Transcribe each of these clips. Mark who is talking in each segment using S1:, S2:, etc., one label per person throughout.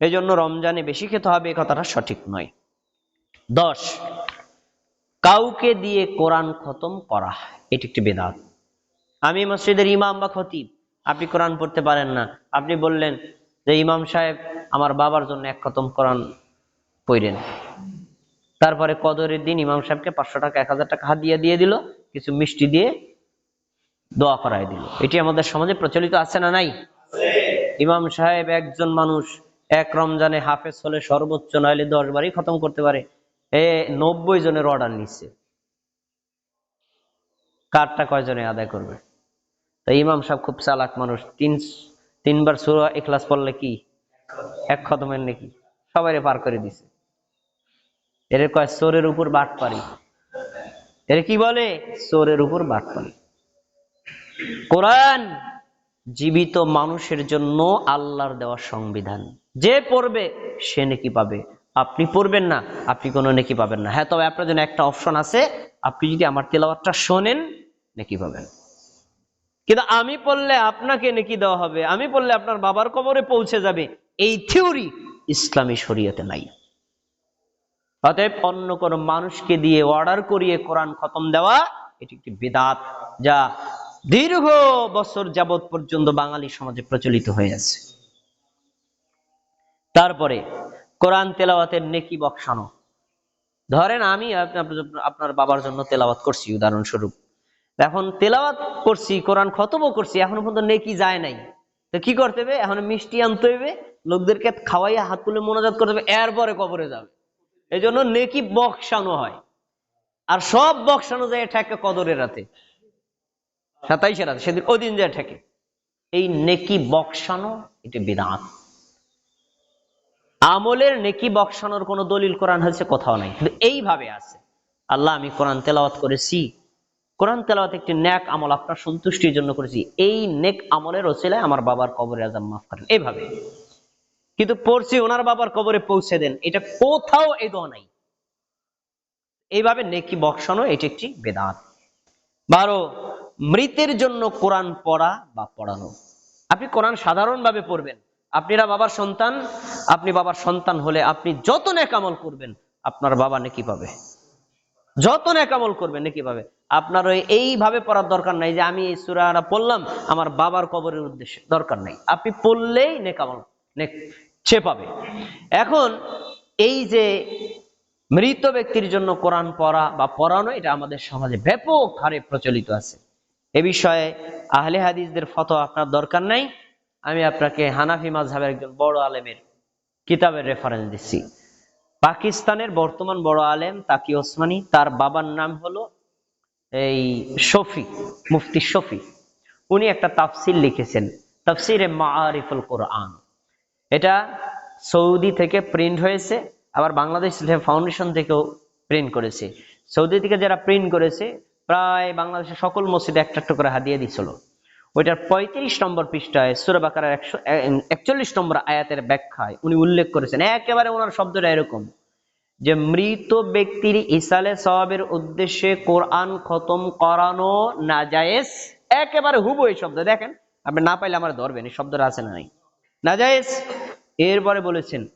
S1: এই জন্য রমজানে বেশি খেতে হবে এই কথাটা সঠিক নয়। দশ, কাউকে দিয়ে কোরআন খতম করা, এটি একটি বেদাত। আমি মসজিদের ইমাম বা খতিব, আপনি কোরআন পড়তে পারেন না। আপনি বললেন যে ইমাম সাহেব, আমার বাবার জন্য এক খতম কোরআন পড়েন। তারপরে কদরের দিন ইমাম সাহেবকে পাঁচশো টাকা, এক হাজার টাকা হাত দিয়ে দিল, কিছু মিষ্টি দিয়ে দোয়া করায় দিল। এটি আমাদের সমাজে প্রচলিত আছে না নাই? ইমাম সাহেব একজন মানুষ এক রমজানে হাফেজ হলে সর্বোচ্চ নইলে দশ বারই খতম করতে পারে। এ নব্বই জনের অর্ডার নিচ্ছে। কারটা কয়জনে আদায় করবে? তো ইমাম সাহেব খুব চালাক মানুষ। তিন, তিনবার সুরা এখলাস পড়লে কি? এক খতমের নাকি? সবাই পার করে দিছে। এর কয়, চোরের উপর বাট পারি এর কি বলে? চোরের উপর বাট পারি কোরআন জীবিত মানুষের জন্য আল্লাহর দেওয়া সংবিধান। যে পড়বে, সে নেকি পাবে। আপনি পড়বেন না, আপনি কোনো নেকি পাবেন না। হ্যাঁ তবে আপনার জন্য একটা অপশন আছে। আপনি যদি আমার তেলাওয়াতটা শোনেন, নেকি পাবেন। কিন্তু আমি পড়লে আপনাকে নেকি দেওয়া হবে। আমি পড়লে আপনার বাবার কবরে পৌঁছে যাবে। এই থিওরি ইসলামী শরীয়তে নাই। অতএব অন্য কোন মানুষকে দিয়ে অর্ডার করিয়ে কোরআন খতম দেওয়া, এটি একটি বেদাত যা দীর্ঘ বছর যাবৎ পর্যন্ত বাঙালি সমাজে প্রচলিত হয়ে আছে। তারপরে কোরআন তেলাওয়াতের নেকি বকশানো। ধরেন আমি আপনার বাবার জন্য তেলাওয়াত করছি, উদাহরণস্বরূপ। এখন তেলাওয়াত করছি, কোরআন খতমও করছি, এখনও পর্যন্ত নেকি যায় নাই। তো কি করতে হবে? এখন মিষ্টি আনতে হবে, লোকদেরকে খাওয়াইয়া হাত তুলে মোনাজাত করতে হবে, এরপরে কবরে যাবে। এই জন্য নেকি বকশানো হয়। আর সব বকশানো যায় ঠেকে কদরের রাতে। সাতাইশে রাতে, সেদিন ওই দিন যায় ঠেকে। এই নেকি বকশানো, এটি বিধান আমলের নেকি বকশানোর কোনো দলিল কোরআন হয়েছে কোথাও নাই। কিন্তু এইভাবে আছে। আল্লাহ, আমি কোরআন তেলাওয়াত করেছি। কোরআন তেলাওয়াত একটি ন্যাক আমল, আপনার সন্তুষ্টির জন্য করেছি। এই নেক আমলের ওসিলায় আমার বাবার কবরে আজাম মাফ করেন। এইভাবে। কিন্তু পড়ছি, ওনার বাবার কবরে পৌঁছে দেন। এটা কোথাও এই দোয়া নাই। এইভাবে নেকি বকশানো, এটি একটি বেদাত। বারো, মৃতের জন্য কোরআন পড়া বা পড়ানো। আপনি কোরআন সাধারণভাবে পড়বেন। আপনারা বাবার সন্তান, আপনি বাবার সন্তান হলে আপনি যত নেকামল করবেন, আপনার বাবা নেকি পাবে। যত নেকামল করবেন, নাকি পাবে। আপনার ওই এইভাবে পড়ার দরকার নাই যে আমি এই সুরাটা পড়লাম, আমার বাবার কবরের উদ্দেশ্যে দরকার নাই। আপনি পড়লেই নেকামল নেক সে পাবে। এখন এই যে মৃত ব্যক্তির জন্য কোরআন পড়া বা পড়ানো, এটা আমাদের সমাজে ব্যাপক হারে প্রচলিত আছে। এ বিষয়ে আহলে হাদিসদের ফটো আপনার দরকার নাই। আমি আপনাকে হানাফি মাঝহাবের একজন বড় আলেমের কিতাবের রেফারেন্স দিচ্ছি। পাকিস্তানের বর্তমান বড় আলেম তাকি ওসমানী, তার বাবার নাম হলো এই শফি, মুফতি শফি। উনি একটা তাফসির লিখেছেন, তাফসিরে মারিফুল কোরআন। এটা সৌদি থেকে প্রিন্ট হয়েছে, আবার বাংলাদেশ ফাউন্ডেশন থেকেও প্রিন্ট করেছে। সৌদি থেকে যারা প্রিন্ট করেছে, প্রায় বাংলাদেশের সকল মসজিদে একটা একটা করে হাদিয়ে দিছিল। ওইটার পঁয়ত্রিশ নম্বর পৃষ্ঠায় সুরাবাকার একশো একচল্লিশ নম্বর আয়াতের ব্যাখ্যায় উনি উল্লেখ করেছেন। একেবারে ওনার শব্দটা এরকম। যে মৃত ব্যক্তির ইসালে সওয়াবের উদ্দেশ্যে কোরআন খতম করানো না জায়েজ একেবারে হুবো এই শব্দ। দেখেন, আপনি না পাইলে আমার ধরবেন, এই শব্দটা আছে না নাই। না জায়েজ এরপরে বলেছেন,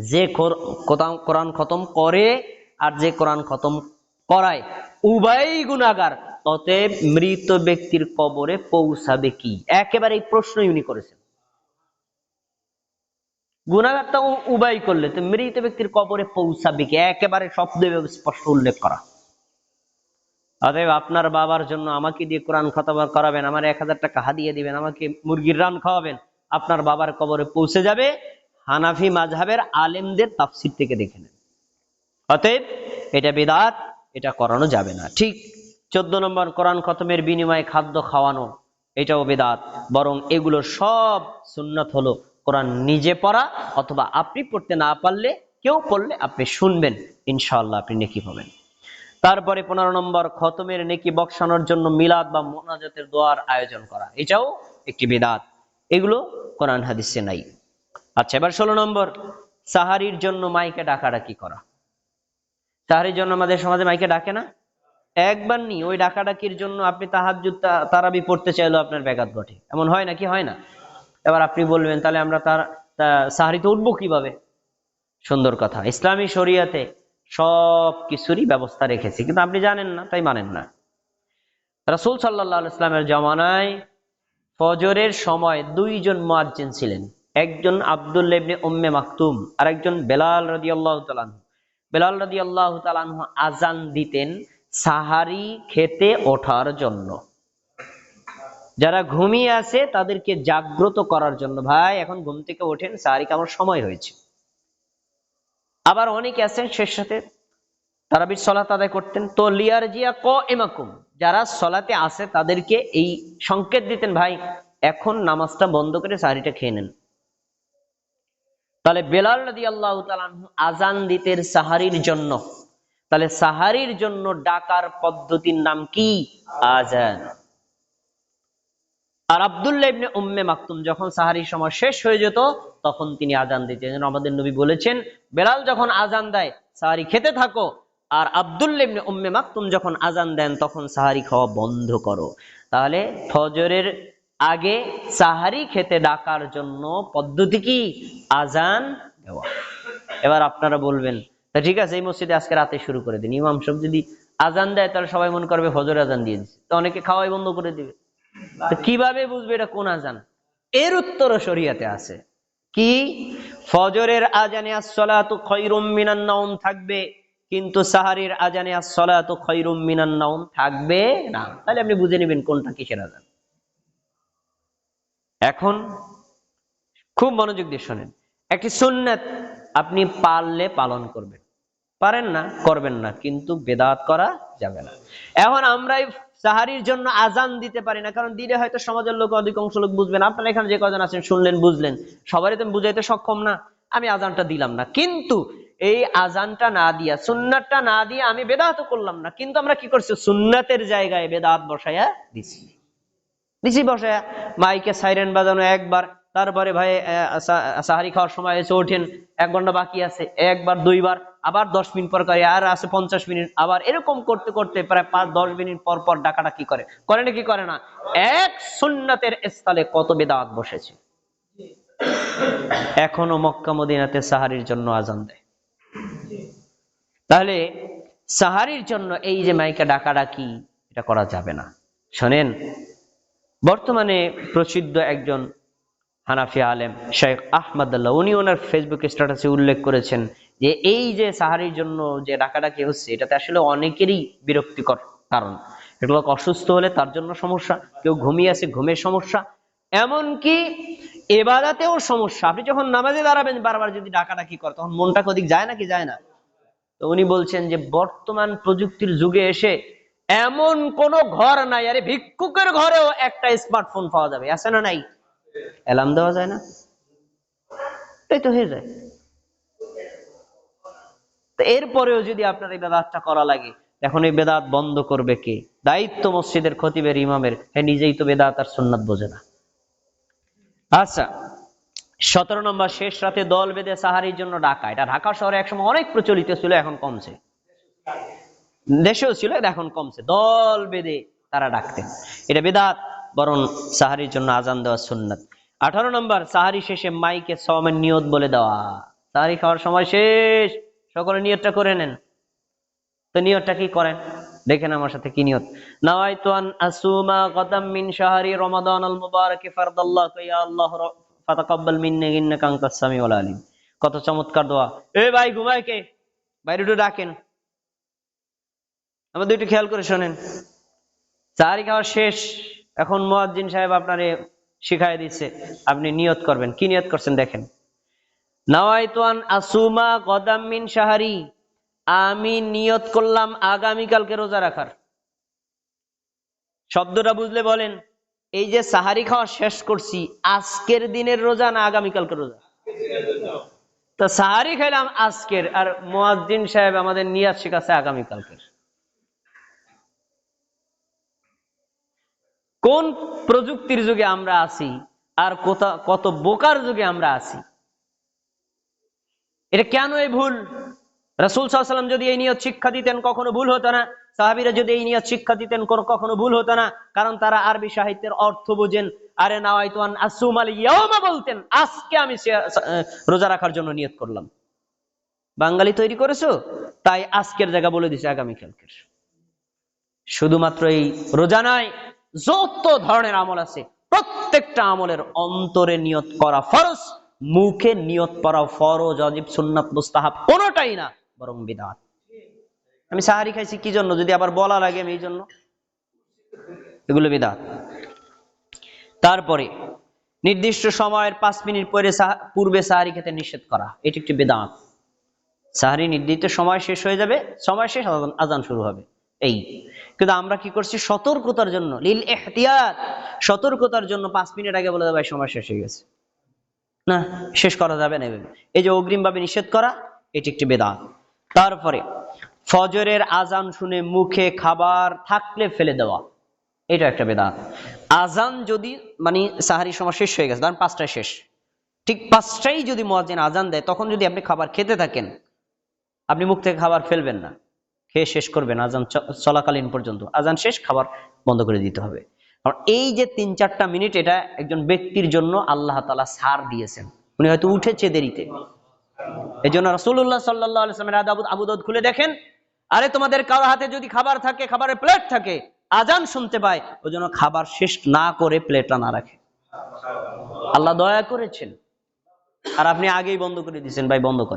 S1: যে কোর- কোরআন- কোরআন খতম করে আর যে কোরআন খতম করায় উভয় গুণাগার অতএব মৃত ব্যক্তির কবরে পৌঁছাবে কি? একেবারে এই প্রশ্নই উনি করেছেন। গুণাগারটা উ- উভয় করলে, তো মৃত ব্যক্তির কবরে পৌঁছাবে কি? একেবারে শব্দ স্পষ্ট উল্লেখ করা। অতএব আপনার বাবার জন্য আমাকে দিয়ে কোরআন খতম করাবেন, আমার এক হাজার টাকা হাদিয়ে দিবেন, আমাকে মুরগির রান খাওয়াবেন, আপনার বাবার কবরে পৌঁছে যাবে। হানাফি মাঝহাবের আলেমদের তাফসির থেকে দেখে নেন। অতএব এটা বেদাত, এটা করানো যাবে না। ঠিক চোদ্দ নম্বর কোরআন খতমের বিনিময়ে খাদ্য খাওয়ানো, এটাও বেদাত। বরং এগুলো সব সুন্নত হলো কোরআন নিজে পড়া অথবা আপনি পড়তে না পারলে, কেউ পড়লে আপনি শুনবেন, ইনশাআল্লাহ আপনি নেকি পাবেন। তারপরে পনেরো নম্বর, খতমের নেকি বক্সানোর জন্য মিলাদ বা মোনাজাতের দোয়ার আয়োজন করা, এটাও একটি বেদাত। এগুলো কোরআন হাদিসে নাই। আচ্ছা এবার ষোলো নম্বর, সাহারির জন্য মাইকে ডাকাডাকি করা। সাহারির জন্য আমাদের সমাজে মাইকে ডাকে না? একবার নি, ওই ডাকাডাকির জন্য আপনি তাহাজ্জুদ, তা- তারাবি পড়তে চাইলেও আপনার ব্যাঘাত ঘটে। এমন হয় নাকি হয় না? এবার আপনি বলবেন, তাহলে আমরা তার সাহারিতে উঠবো কীভাবে? সুন্দর কথা। ইসলামী শরিয়াতে সব কিছুরই ব্যবস্থা রেখেছে, কিন্তু আপনি জানেন না, তাই মানেন না। রাসূল আলাইহি ইসলামের জমানায় ফজরের সময় দুইজন মুয়াজ্জিন ছিলেন। একজন আব্দুল্লাহ ইবনে উম্মে মাকতুম আর একজন বেলাল রাদিয়াল্লাহু আল্লাহ আনহু। বেলাল রাদিয়াল্লাহু আল্লাহ আনহু আজান দিতেন সাহারি খেতে ওঠার জন্য। যারা ঘুমিয়ে আছে, তাদেরকে জাগ্রত করার জন্য। ভাই, এখন ঘুম থেকে ওঠেন, সাহারি খাওয়ার সময় হয়েছে। আবার অনেকে আছেন শেষ সাথে তারাবির সলাত আদায় করতেন। তো লিয়ার জিয়া ক এমাকুম যারা সলাতে আসে তাদেরকে এই সংকেত দিতেন, ভাই, এখন নামাজটা বন্ধ করে সাহারিটা খেয়ে নেন। তাহলে বেলাল নদী আল্লাহ আজান দিতেন সাহারির জন্য। তাহলে সাহারির জন্য ডাকার পদ্ধতির নাম কি? আজান আর আব্দুল্লাহ ইবনে উম্মে মাকতুম যখন সাহারির সময় শেষ হয়ে যেত, তখন তিনি আজান দিতেন। আমাদের নবী বলেছেন, বেলাল যখন আজান দেয়, সাহারি খেতে থাকো। আর আব্দুল্লাহ ইবনে উম্মে মাকতুম যখন আজান দেন, তখন সাহারি খাওয়া বন্ধ করো। তাহলে ফজরের আগে সাহারি খেতে ডাকার জন্য পদ্ধতি কি? আজান দেওয়া। এবার আপনারা বলবেন তা ঠিক আছে এই মসজিদে আজকে রাতে শুরু করে দিন। ইমাম সব যদি আজান দেয় তাহলে সবাই মনে করবে ফজর আজান দিয়ে দিচ্ছে তো অনেকে খাওয়াই বন্ধ করে দিবে। তো কীভাবে বুঝবে এটা কোন আজান? এর উত্তর শরিয়াতে আছে। কি? ফজরের আজানে আসসালাতু খৈরুম মিনান নাওম থাকবে কিন্তু সাহারির আজানে আসসালাতু খৈরুম মিনান নাওম থাকবে না। তাহলে আপনি বুঝে নেবেন কোনটা কিসের আজান। এখন খুব মনোযোগ দিয়ে শোনেন। একটি সুন্নাত আপনি পারলে পালন করবেন। পারেন না, করবেন না, কিন্তু বেদাত করা যাবে না। এখন আমরা এই সাহারির জন্য আজান দিতে পারি না, কারণ দিলে হয়তো সমাজের লোক, অধিকাংশ লোক বুঝবেন আপনারা এখানে যে কজন আছেন, শুনলেন, বুঝলেন, সবারই তো বুঝাইতে সক্ষম না। আমি আজানটা দিলাম না, কিন্তু এই আজানটা না দিয়া, সুন্নাতটা না দিয়ে আমি বেদাত করলাম না, কিন্তু আমরা কি করছি? সুন্নাতের জায়গায় বেদাত বসাইয়া দিছি। দিছি বসাইয়া মাইকে সাইরেন বাজানো একবার তারপরে ভাই সাহারি খাওয়ার সময় এসে ওঠেন, এক ঘণ্টা বাকি আছে, একবার, দুইবার, আবার দশ মিনিট পর করে, আর আছে পঞ্চাশ মিনিট, আবার এরকম করতে করতে প্রায় পাঁচ, দশ মিনিট পর পর ডাকাটা কি করে। করে না কি করে না? এক সুন্নাতের স্থলে কত বেদাত বসেছে। এখনও মক্কা মদিনাতে সাহারির জন্য আজান দেয়। তাহলে সাহারির জন্য এই যে মাইকা ডাকাডাকি, এটা করা যাবে না। শোনেন, বর্তমানে প্রসিদ্ধ একজন হানাফি আলেম শেখ আহমদ আল্লাহ, উনি ওনার ফেসবুক স্ট্যাটাসে উল্লেখ করেছেন যে এই যে সাহারির জন্য যে ডাকাডাকি হচ্ছে, এটাতে আসলে অনেকেরই বিরক্তিকর কারণ। এগুলো অসুস্থ হলে তার জন্য সমস্যা, কেউ ঘুমিয়ে আছে, ঘুমের সমস্যা, এমনকি এবাদাতেও সমস্যা। আপনি যখন নামাজে দাঁড়াবেন বারবার যদি ডাকাডাকি করে, তখন মনটা কদিক যায় নাকি যায় না? তো উনি বলছেন যে বর্তমান প্রযুক্তির যুগে এসে এমন কোন ঘর নাই। আরে ভিক্ষুকের ঘরেও একটা স্মার্টফোন পাওয়া যাবে, আছে না নাই? অ্যালার্ম দেওয়া যায় না? এই তো হয়ে যায়। তো এরপরেও যদি আপনার এই বেদাতটা করা লাগে, এখন এই বেদাত বন্ধ করবে কে? দায়িত্ব মসজিদের খতিবের ইমামের হ্যাঁ নিজেই তো বেদাত আর সুন্নাত বোঝে না। আচ্ছা সতেরো নম্বর, শেষ রাতে দল বেঁধে সাহারির জন্য ডাকা এটা ঢাকা শহরে একসময় অনেক প্রচলিত ছিল, এখন কমছে। দেশেও ছিল, এখন কমছে। দল বেঁধে তারা ডাকতেন। এটা বেদাত বরং সাহারির জন্য আজান দেওয়া সুন্নাত। আঠারো নম্বর, সাহারি শেষে মাইকে সমের নিয়ত বলে দেওয়া। সাহারি খাওয়ার সময় শেষ। সকলে নিয়তটা করে নেন। তো নিয়তটা কি করেন? দেখেন আমার সাথে কি নিয়ত। আসুমা মিন রমাদান আল মুবারক ফারদাল্লাহ আল্লাহ ফাতাকাব্বাল মিন্নি ইন্নাকা আনতাস সামিউল আলিম। কত চমৎকার দোয়া। এ ভাই, ঘুমায় কে? বাইরে একটু ডাকেন। আমাদের একটু খেয়াল করে শোনেন। চারি খাওয়া শেষ। এখন মুয়াজ্জিন সাহেব আপনারে শিখাই দিচ্ছে আপনি নিয়ত করবেন। কি নিয়ত করছেন দেখেন। নাওয়াইতু আন আসুমা গদাম মিন শাহরি, আমি নিয়ত করলাম আগামীকালকে রোজা রাখার। শব্দটা বুঝলে বলেন, এই যে সাহারি খাওয়া শেষ করছি, আজকের দিনের রোজা না আগামীকালকে রোজা? তো সাহারি খাইলাম আজকের, আর মুয়াজ্জিন সাহেব আমাদের নিয়াত শিখাচ্ছে আগামীকালকের। কোন প্রযুক্তির যুগে আমরা আছি আর কোথা, কত বোকার যুগে আমরা আছি? এটা কেন এই ভুল? রাসূল সাল্লাল্লাহু যদি এই নিয়ত শিক্ষা দিতেন, কখনো ভুল হতো না। সাহাবীরা যদি এই নিয়ত শিক্ষা দিতেন কখনো ভুল হতো না। কারণ তারা আরবি সাহিত্যের অর্থ বুঝেন। আরে বলতেন, আজকে আমি রোজা রাখার জন্য নিয়ত করলাম। বাঙালি তৈরি করেছ? তাই আজকের জায়গা বলে দিছে আগামীকালকের। শুধুমাত্র এই রোজা নয় যত ধরনের আমল আছে, প্রত্যেকটা আমলের অন্তরে নিয়ত করা ফরজ, মুখে নিয়ত করা ফরজ, অজিব সুন্নাত, মুস্তাহাব কোনোটাই না, বরং বিদাত। আমি সাহারি খাইছি কি জন্য? যদি আবার বলা লাগে আমি এই জন্য। এগুলো বিদাত। তারপরে, নির্দিষ্ট সময়ের পাঁচ মিনিট পরে পূর্বে সাহারি খেতে নিষেধ করা, এটি একটি বেদাত। সাহারি নির্দিষ্ট সময় শেষ হয়ে যাবে, সময় শেষ আজান- শুরু হবে। এই। কিন্তু আমরা কি করছি? সতর্কতার জন্য। লিল এহতিয়াত। সতর্কতার জন্য পাঁচ মিনিট আগে বলে দেবে সময় শেষ হয়ে গেছে। না, শেষ করা যাবে না এই যে অগ্রিম ভাবে নিষেধ করা, এটি একটি বেদাত। তারপরে, ফজরের আজান শুনে মুখে খাবার থাকলে ফেলে দেওয়া। এটা একটা বেদাত। আজান যদি মানে সাহারি সময় শেষ হয়ে গেছে, ধরেন পাঁচটায় শেষ। ঠিক পাঁচটাই যদি মহাজিন আজান দেয়, তখন যদি আপনি খাবার খেতে থাকেন, আপনি মুখ থেকে খাবার ফেলবেন না। খেয়ে শেষ করবেন আজান চলাকালীন পর্যন্ত। আজান শেষ, খাবার বন্ধ করে দিতে হবে। কারণ এই যে তিন চারটা মিনিট, এটা একজন ব্যক্তির জন্য আল্লাহ তালা সার দিয়েছেন। উনি হয়তো উঠেছে দেরিতে। এই জন্য রসুল্লাহ সাল্লাহ আলাইসলামের আবু আবুদত খুলে দেখেন। আরে, তোমাদের কারও হাতে যদি খাবার থাকে, খাবারের প্লেট থাকে, আজান শুনতে পায় ওই জন্য খাবার শেষ না করে প্লেটটা না রাখে। আল্লাহ দয়া করেছেন। আর আপনি আগেই বন্ধ করে দিয়েছেন, ভাই, বন্ধ করেন।